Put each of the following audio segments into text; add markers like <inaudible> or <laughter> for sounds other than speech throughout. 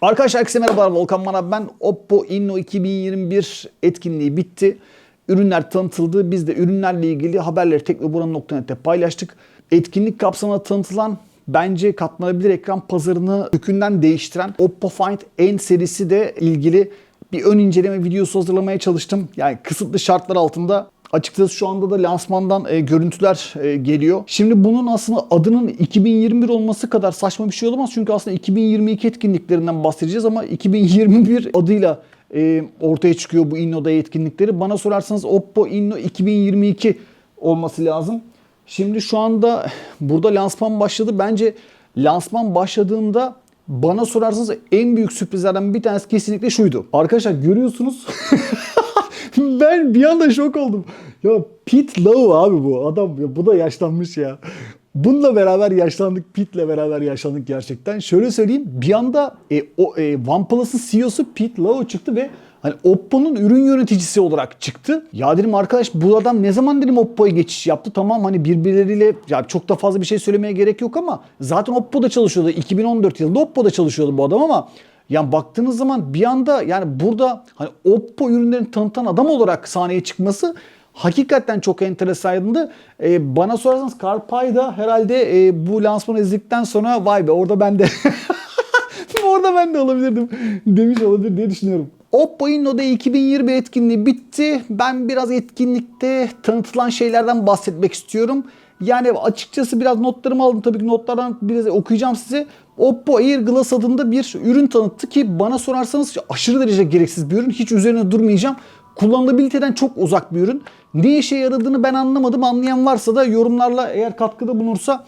Arkadaşlar herkese merhabalar Volkan Manav ben. Oppo Inno 2021 etkinliği bitti. Ürünler tanıtıldı. Biz de ürünlerle ilgili haberleri teknoburan.net'te paylaştık. Etkinlik kapsamında tanıtılan bence katlanabilir ekran pazarını kökünden değiştiren Oppo Find N serisi de ilgili bir ön inceleme videosu hazırlamaya çalıştım. Yani kısıtlı şartlar altında Açıkçası şu anda da lansmandan e, görüntüler e, geliyor. Şimdi bunun aslında adının 2021 olması kadar saçma bir şey olamaz. Çünkü aslında 2022 etkinliklerinden bahsedeceğiz ama 2021 adıyla e, ortaya çıkıyor bu Inno'da etkinlikleri. Bana sorarsanız Oppo Inno 2022 olması lazım. Şimdi şu anda burada lansman başladı. Bence lansman başladığında bana sorarsanız en büyük sürprizlerden bir tanesi kesinlikle şuydu. Arkadaşlar görüyorsunuz <laughs> ben bir anda şok oldum. Ya Pete Lau abi bu adam ya bu da yaşlanmış ya. Bununla beraber yaşlandık, Pete'le beraber yaşlandık gerçekten. Şöyle söyleyeyim, bir anda e, o e, OnePlus'ın CEO'su Pete Lau çıktı ve hani Oppo'nun ürün yöneticisi olarak çıktı. Ya dedim arkadaş bu adam ne zaman dedim Oppo'ya geçiş yaptı. Tamam hani birbirleriyle ya çok da fazla bir şey söylemeye gerek yok ama zaten Oppo'da çalışıyordu. 2014 yılında Oppo'da çalışıyordu bu adam ama yani baktığınız zaman bir anda yani burada hani Oppo ürünlerini tanıtan adam olarak sahneye çıkması hakikaten çok enteresandı. Ee, bana sorarsanız CarPy da herhalde e, bu lansmanı izledikten sonra vay be orada ben de <laughs> orada ben de olabilirdim demiş olabilir diye düşünüyorum. Oppo Inno'da 2020 etkinliği bitti. Ben biraz etkinlikte tanıtılan şeylerden bahsetmek istiyorum. Yani açıkçası biraz notlarımı aldım. Tabii ki notlardan biraz okuyacağım size. Oppo Air Glass adında bir ürün tanıttı ki bana sorarsanız aşırı derece gereksiz bir ürün. Hiç üzerine durmayacağım. Kullanılabiliteden çok uzak bir ürün. Ne işe yaradığını ben anlamadım. Anlayan varsa da yorumlarla eğer katkıda bulunursa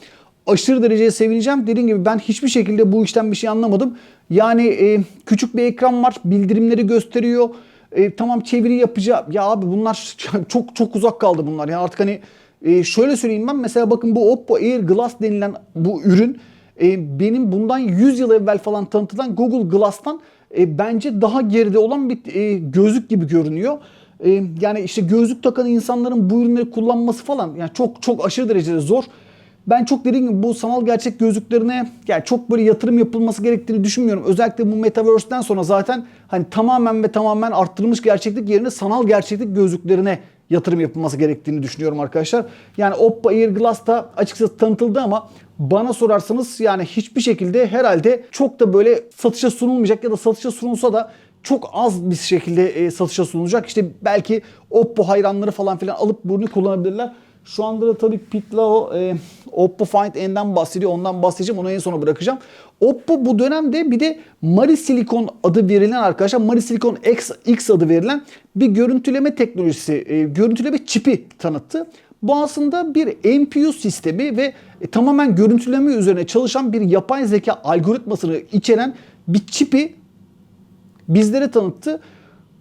aşırı dereceye sevineceğim. Dediğim gibi ben hiçbir şekilde bu işten bir şey anlamadım. Yani e, küçük bir ekran var. Bildirimleri gösteriyor. E, tamam çeviri yapacağım. Ya abi bunlar <laughs> çok çok uzak kaldı bunlar. Yani artık hani e, şöyle söyleyeyim ben mesela bakın bu Oppo Air Glass denilen bu ürün e, benim bundan 100 yıl evvel falan tanıtılan Google Glass'tan e, bence daha geride olan bir e, gözlük gibi görünüyor. E, yani işte gözlük takan insanların bu ürünleri kullanması falan yani çok çok aşırı derecede zor. Ben çok dediğim gibi bu sanal gerçek gözlüklerine yani çok böyle yatırım yapılması gerektiğini düşünmüyorum. Özellikle bu Metaverse'den sonra zaten hani tamamen ve tamamen arttırılmış gerçeklik yerine sanal gerçeklik gözlüklerine yatırım yapılması gerektiğini düşünüyorum arkadaşlar. Yani Oppo Air Glass da açıkçası tanıtıldı ama bana sorarsanız yani hiçbir şekilde herhalde çok da böyle satışa sunulmayacak ya da satışa sunulsa da çok az bir şekilde e, satışa sunulacak. İşte belki Oppo hayranları falan filan alıp bunu kullanabilirler. Şu anda da tabii Pitlao e, Oppo Find N'den bahsediyor. Ondan bahsedeceğim. Onu en sona bırakacağım. Oppo bu dönemde bir de Mari Silicon adı verilen arkadaşlar Mari Silicon X, X adı verilen bir görüntüleme teknolojisi, e, görüntüleme çipi tanıttı. Bu aslında bir MPU sistemi ve e, tamamen görüntüleme üzerine çalışan bir yapay zeka algoritmasını içeren bir çipi bizlere tanıttı.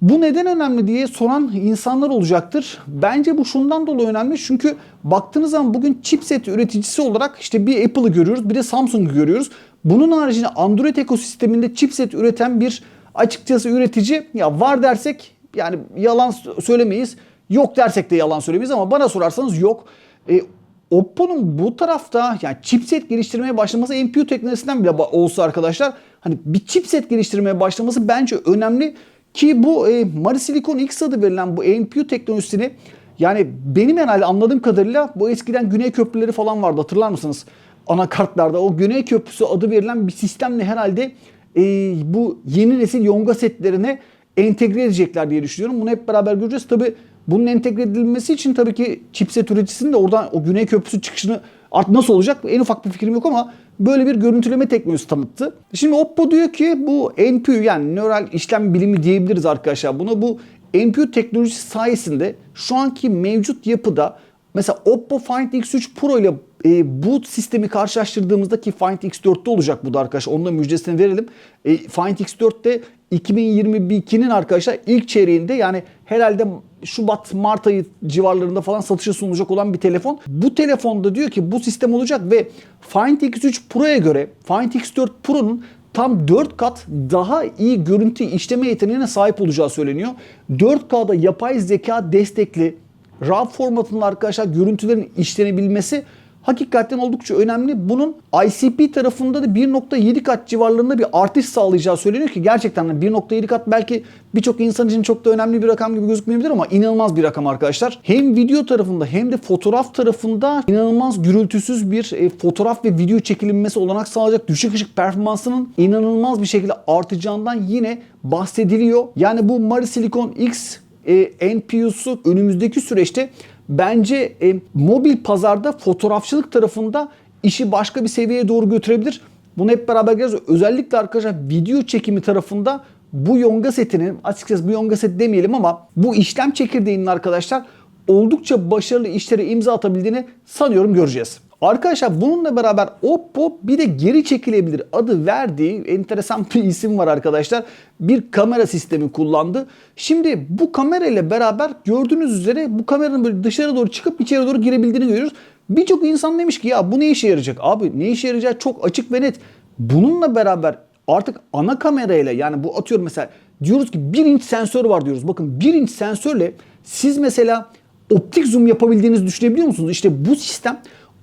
Bu neden önemli diye soran insanlar olacaktır. Bence bu şundan dolayı önemli. Çünkü baktığınız zaman bugün chipset üreticisi olarak işte bir Apple'ı görüyoruz, bir de Samsung'u görüyoruz. Bunun haricinde Android ekosisteminde chipset üreten bir açıkçası üretici ya var dersek yani yalan söylemeyiz. Yok dersek de yalan söylemeyiz ama bana sorarsanız yok. E, Oppo'nun bu tarafta yani chipset geliştirmeye başlaması NPU teknolojisinden bile olsa arkadaşlar hani bir chipset geliştirmeye başlaması bence önemli. Ki bu e, Mari Silicon X adı verilen bu NPU teknolojisini yani benim herhalde anladığım kadarıyla bu eskiden Güney Köprüleri falan vardı hatırlar mısınız? Anakartlarda o Güney Köprüsü adı verilen bir sistemle herhalde e, bu yeni nesil Yonga setlerine entegre edecekler diye düşünüyorum. Bunu hep beraber göreceğiz. Tabi bunun entegre edilmesi için tabii ki chipset üreticisinin de oradan o Güney Köprüsü çıkışını artık nasıl olacak en ufak bir fikrim yok ama böyle bir görüntüleme teknolojisi tanıttı. Şimdi Oppo diyor ki bu NPU yani nöral işlem bilimi diyebiliriz arkadaşlar buna. Bu NPU teknolojisi sayesinde şu anki mevcut yapıda mesela Oppo Find X3 Pro ile e, bu sistemi karşılaştırdığımızda ki Find X4'te olacak bu da arkadaşlar. Onun da müjdesini verelim. E, Find X4'te 2022'nin arkadaşlar ilk çeyreğinde yani herhalde Şubat Mart ayı civarlarında falan satışa sunulacak olan bir telefon. Bu telefonda diyor ki bu sistem olacak ve Find X3 Pro'ya göre Find X4 Pro'nun tam 4 kat daha iyi görüntü işleme yeteneğine sahip olacağı söyleniyor. 4K'da yapay zeka destekli RAW formatında arkadaşlar görüntülerin işlenebilmesi hakikaten oldukça önemli. Bunun ICP tarafında da 1.7 kat civarlarında bir artış sağlayacağı söyleniyor ki gerçekten de 1.7 kat belki birçok insan için çok da önemli bir rakam gibi gözükmeyebilir ama inanılmaz bir rakam arkadaşlar. Hem video tarafında hem de fotoğraf tarafında inanılmaz gürültüsüz bir e, fotoğraf ve video çekilmesi olanak sağlayacak düşük ışık performansının inanılmaz bir şekilde artacağından yine bahsediliyor. Yani bu Mari Silicon X e, NPU'su önümüzdeki süreçte bence e, mobil pazarda fotoğrafçılık tarafında işi başka bir seviyeye doğru götürebilir. Bunu hep beraber göreceğiz. Özellikle arkadaşlar video çekimi tarafında bu yonga setinin açıkçası bu yonga set demeyelim ama bu işlem çekirdeğinin arkadaşlar oldukça başarılı işlere imza atabildiğini sanıyorum göreceğiz. Arkadaşlar bununla beraber Oppo bir de geri çekilebilir adı verdiği enteresan bir isim var arkadaşlar. Bir kamera sistemi kullandı. Şimdi bu kamera ile beraber gördüğünüz üzere bu kameranın böyle dışarı doğru çıkıp içeri doğru girebildiğini görüyoruz. Birçok insan demiş ki ya bu ne işe yarayacak? Abi ne işe yarayacağı çok açık ve net. Bununla beraber artık ana kamerayla yani bu atıyorum mesela diyoruz ki 1 inç sensör var diyoruz. Bakın 1 inç sensörle siz mesela optik zoom yapabildiğinizi düşünebiliyor musunuz? İşte bu sistem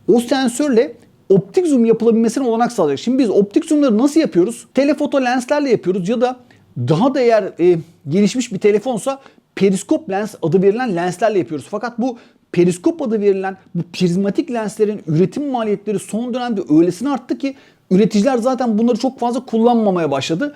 o sensörle optik zoom yapılabilmesine olanak sağlayacak. Şimdi biz optik zoomları nasıl yapıyoruz? Telefoto lenslerle yapıyoruz ya da daha da eğer e, gelişmiş bir telefonsa periskop lens adı verilen lenslerle yapıyoruz. Fakat bu periskop adı verilen bu prizmatik lenslerin üretim maliyetleri son dönemde öylesine arttı ki üreticiler zaten bunları çok fazla kullanmamaya başladı.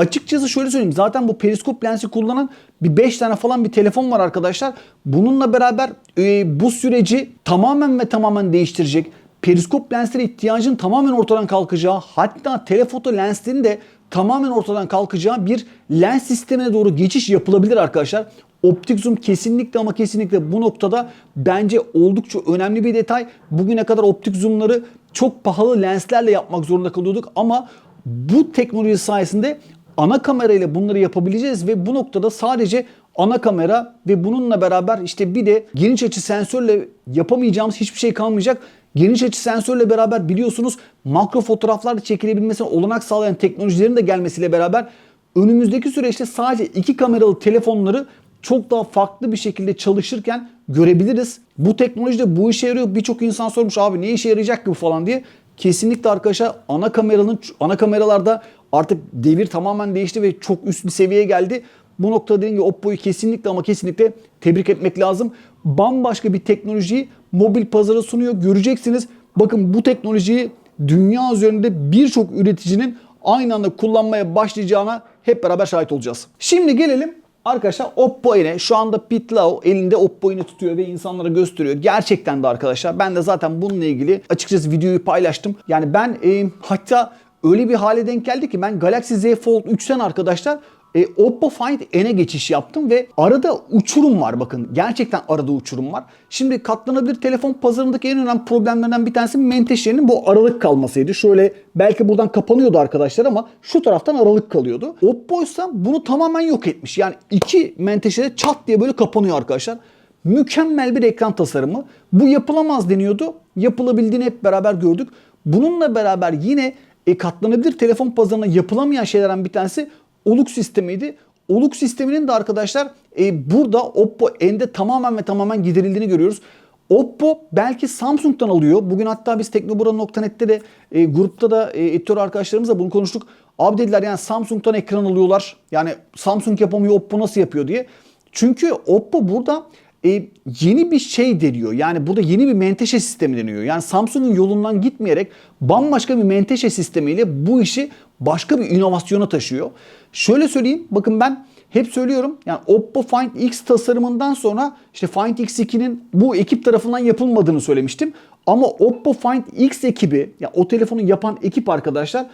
Açıkçası şöyle söyleyeyim zaten bu periskop lensi kullanan bir 5 tane falan bir telefon var arkadaşlar. Bununla beraber e, bu süreci tamamen ve tamamen değiştirecek. Periskop lensleri ihtiyacın tamamen ortadan kalkacağı hatta telefoto lenslerin de tamamen ortadan kalkacağı bir lens sistemine doğru geçiş yapılabilir arkadaşlar. Optik zoom kesinlikle ama kesinlikle bu noktada bence oldukça önemli bir detay. Bugüne kadar optik zoomları çok pahalı lenslerle yapmak zorunda kalıyorduk ama bu teknoloji sayesinde ana kamerayla bunları yapabileceğiz ve bu noktada sadece ana kamera ve bununla beraber işte bir de geniş açı sensörle yapamayacağımız hiçbir şey kalmayacak. Geniş açı sensörle beraber biliyorsunuz makro fotoğraflar da çekilebilmesine olanak sağlayan teknolojilerin de gelmesiyle beraber önümüzdeki süreçte sadece iki kameralı telefonları çok daha farklı bir şekilde çalışırken görebiliriz. Bu teknolojide bu işe yarıyor. Birçok insan sormuş abi ne işe yarayacak ki bu falan diye. Kesinlikle arkadaşlar ana kameranın ana kameralarda artık devir tamamen değişti ve çok üst bir seviyeye geldi. Bu noktada dediğim gibi Oppo'yu kesinlikle ama kesinlikle tebrik etmek lazım. Bambaşka bir teknolojiyi mobil pazara sunuyor. Göreceksiniz. Bakın bu teknolojiyi dünya üzerinde birçok üreticinin aynı anda kullanmaya başlayacağına hep beraber şahit olacağız. Şimdi gelelim Arkadaşlar Oppo yine şu anda Pete Lau elinde Oppo yine tutuyor ve insanlara gösteriyor. Gerçekten de arkadaşlar ben de zaten bununla ilgili açıkçası videoyu paylaştım. Yani ben e, hatta öyle bir hale denk geldi ki ben Galaxy Z Fold 3'ten arkadaşlar e, Oppo Find N'e geçiş yaptım ve arada uçurum var bakın. Gerçekten arada uçurum var. Şimdi katlanabilir telefon pazarındaki en önemli problemlerden bir tanesi menteşenin bu aralık kalmasıydı. Şöyle belki buradan kapanıyordu arkadaşlar ama şu taraftan aralık kalıyordu. Oppo ise bunu tamamen yok etmiş. Yani iki menteşede çat diye böyle kapanıyor arkadaşlar. Mükemmel bir ekran tasarımı. Bu yapılamaz deniyordu. Yapılabildiğini hep beraber gördük. Bununla beraber yine e, katlanabilir telefon pazarına yapılamayan şeylerden bir tanesi oluk sistemiydi. Oluk sisteminin de arkadaşlar e, burada Oppo N'de tamamen ve tamamen giderildiğini görüyoruz. Oppo belki Samsung'dan alıyor. Bugün hatta biz teknobura.net'te de e, grupta da e, editör arkadaşlarımızla bunu konuştuk. Abi dediler yani Samsung'dan ekran alıyorlar. Yani Samsung yapamıyor Oppo nasıl yapıyor diye. Çünkü Oppo burada e, yeni bir şey deniyor. Yani burada yeni bir menteşe sistemi deniyor. Yani Samsung'un yolundan gitmeyerek bambaşka bir menteşe sistemiyle bu işi başka bir inovasyona taşıyor. Şöyle söyleyeyim. Bakın ben hep söylüyorum. Yani Oppo Find X tasarımından sonra işte Find X2'nin bu ekip tarafından yapılmadığını söylemiştim. Ama Oppo Find X ekibi, ya yani o telefonu yapan ekip arkadaşlar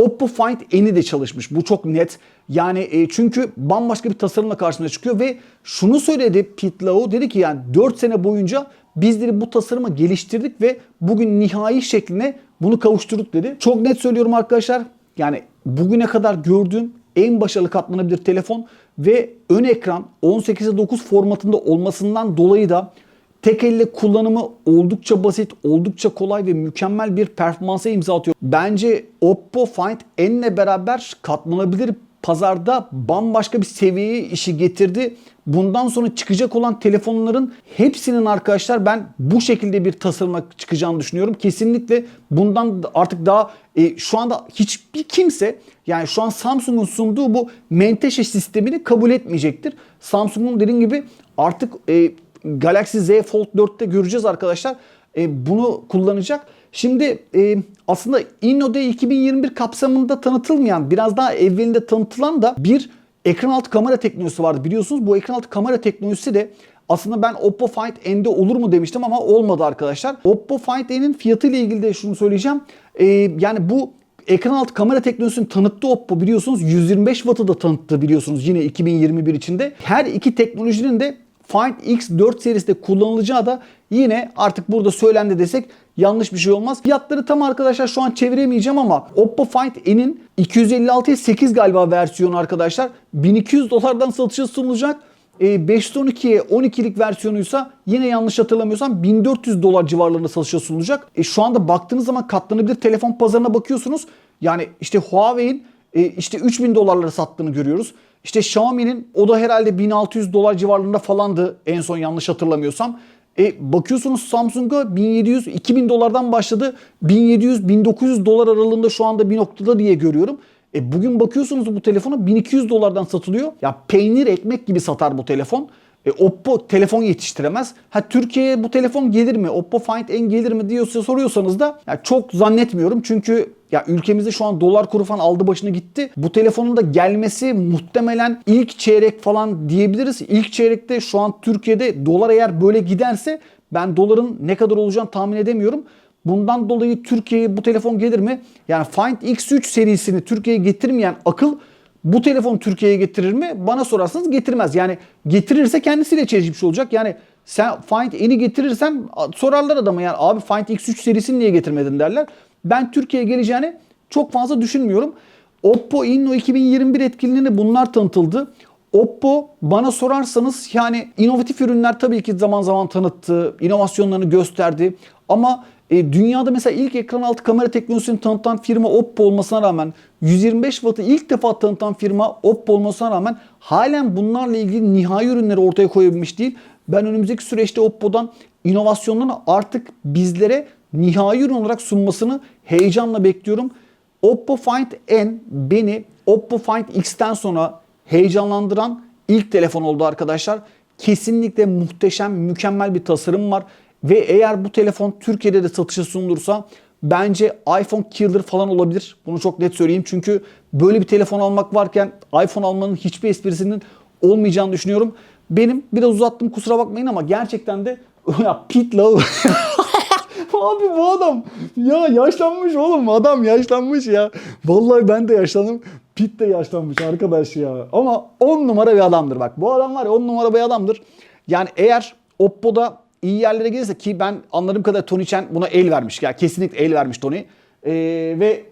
Oppo Find N'i de çalışmış. Bu çok net. Yani e, çünkü bambaşka bir tasarımla karşımıza çıkıyor ve şunu söyledi Pete Lau dedi ki yani 4 sene boyunca bizleri bu tasarımı geliştirdik ve bugün nihai şekline bunu kavuşturduk dedi. Çok net söylüyorum arkadaşlar. Yani bugüne kadar gördüğüm en başarılı katlanabilir telefon ve ön ekran 18'e 9 formatında olmasından dolayı da tek elle kullanımı oldukça basit, oldukça kolay ve mükemmel bir performansa imza atıyor. Bence Oppo Find N'le beraber katlanabilir pazarda bambaşka bir seviyeye işi getirdi. Bundan sonra çıkacak olan telefonların hepsinin arkadaşlar ben bu şekilde bir tasarıma çıkacağını düşünüyorum. Kesinlikle bundan artık daha e, şu anda hiçbir kimse yani şu an Samsung'un sunduğu bu menteşe sistemini kabul etmeyecektir. Samsung'un dediğim gibi artık e, Galaxy Z Fold 4'te göreceğiz arkadaşlar. E, bunu kullanacak. Şimdi e, aslında InnoDay 2021 kapsamında tanıtılmayan, biraz daha evvelinde tanıtılan da bir ekran altı kamera teknolojisi vardı biliyorsunuz. Bu ekran altı kamera teknolojisi de aslında ben Oppo Find N'de olur mu demiştim ama olmadı arkadaşlar. Oppo Find N'in fiyatı ile ilgili de şunu söyleyeceğim. E, yani bu ekran altı kamera teknolojisini tanıttı Oppo biliyorsunuz. 125 Watt'ı da tanıttı biliyorsunuz yine 2021 içinde. Her iki teknolojinin de Find X4 serisinde kullanılacağı da yine artık burada söylendi desek yanlış bir şey olmaz. Fiyatları tam arkadaşlar şu an çeviremeyeceğim ama Oppo Find N'in 256'ya 8 galiba versiyonu arkadaşlar 1200 dolardan satışa sunulacak. E, 512'ye 12'lik versiyonuysa yine yanlış hatırlamıyorsam 1400 dolar civarlarında satışa sunulacak. E, şu anda baktığınız zaman katlanabilir telefon pazarına bakıyorsunuz. Yani işte Huawei'in e, işte 3000 dolarlara sattığını görüyoruz. İşte Xiaomi'nin o da herhalde 1600 dolar civarlarında falandı en son yanlış hatırlamıyorsam. E, bakıyorsunuz Samsung'a 1700 2000 dolardan başladı. 1700 1900 dolar aralığında şu anda bir noktada diye görüyorum. E bugün bakıyorsunuz bu telefona 1200 dolardan satılıyor. Ya peynir ekmek gibi satar bu telefon. E, Oppo telefon yetiştiremez. Ha Türkiye'ye bu telefon gelir mi? Oppo Find N gelir mi diyorsa soruyorsanız da ya çok zannetmiyorum. Çünkü ya ülkemizde şu an dolar kuru falan aldı başını gitti. Bu telefonun da gelmesi muhtemelen ilk çeyrek falan diyebiliriz. İlk çeyrekte şu an Türkiye'de dolar eğer böyle giderse ben doların ne kadar olacağını tahmin edemiyorum. Bundan dolayı Türkiye'ye bu telefon gelir mi? Yani Find X3 serisini Türkiye'ye getirmeyen akıl bu telefon Türkiye'ye getirir mi? Bana sorarsanız getirmez. Yani getirirse kendisiyle çelişmiş olacak. Yani sen Find N'i getirirsen sorarlar adama yani abi Find X3 serisini niye getirmedin derler. Ben Türkiye'ye geleceğini çok fazla düşünmüyorum. Oppo Inno 2021 etkinliğinde bunlar tanıtıldı. Oppo bana sorarsanız yani inovatif ürünler tabii ki zaman zaman tanıttı, inovasyonlarını gösterdi. Ama e, dünyada mesela ilk ekran altı kamera teknolojisini tanıtan firma Oppo olmasına rağmen 125 Watt'ı ilk defa tanıtan firma Oppo olmasına rağmen halen bunlarla ilgili nihai ürünleri ortaya koyabilmiş değil. Ben önümüzdeki süreçte Oppo'dan inovasyonlarını artık bizlere nihai ürün olarak sunmasını heyecanla bekliyorum. Oppo Find N beni Oppo Find X'ten sonra heyecanlandıran ilk telefon oldu arkadaşlar. Kesinlikle muhteşem, mükemmel bir tasarım var. Ve eğer bu telefon Türkiye'de de satışa sunulursa bence iPhone killer falan olabilir. Bunu çok net söyleyeyim. Çünkü böyle bir telefon almak varken iPhone almanın hiçbir esprisinin olmayacağını düşünüyorum. Benim biraz uzattım kusura bakmayın ama gerçekten de <laughs> ya Love <laughs> Abi bu adam ya yaşlanmış oğlum adam yaşlanmış ya. Vallahi ben de yaşlandım. Pete de yaşlanmış arkadaş ya. Ama 10 numara bir adamdır bak. Bu adam var ya 10 numara bir adamdır. Yani eğer Oppo'da iyi yerlere gelirse ki ben anladığım kadar Tony Chen buna el vermiş. Yani kesinlikle el vermiş Tony. Ee, ve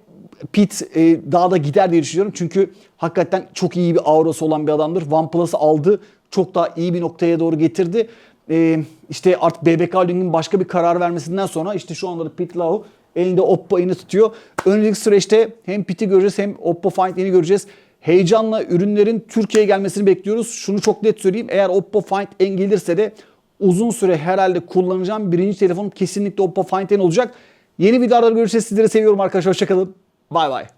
Pete e, daha da gider diye düşünüyorum. Çünkü hakikaten çok iyi bir aurası olan bir adamdır. OnePlus'ı aldı. Çok daha iyi bir noktaya doğru getirdi. Ee, işte artık BBK Holding'in başka bir karar vermesinden sonra işte şu anda da Pete Lau elinde Oppo elini tutuyor. Önümüzdeki süreçte hem Pete'i göreceğiz hem Oppo Find N'i göreceğiz. Heyecanla ürünlerin Türkiye'ye gelmesini bekliyoruz. Şunu çok net söyleyeyim. Eğer Oppo Find N gelirse de uzun süre herhalde kullanacağım birinci telefon kesinlikle Oppo Find N olacak. Yeni videolarda görüşeceğiz. Sizleri seviyorum arkadaşlar. Hoşçakalın. Bay bay.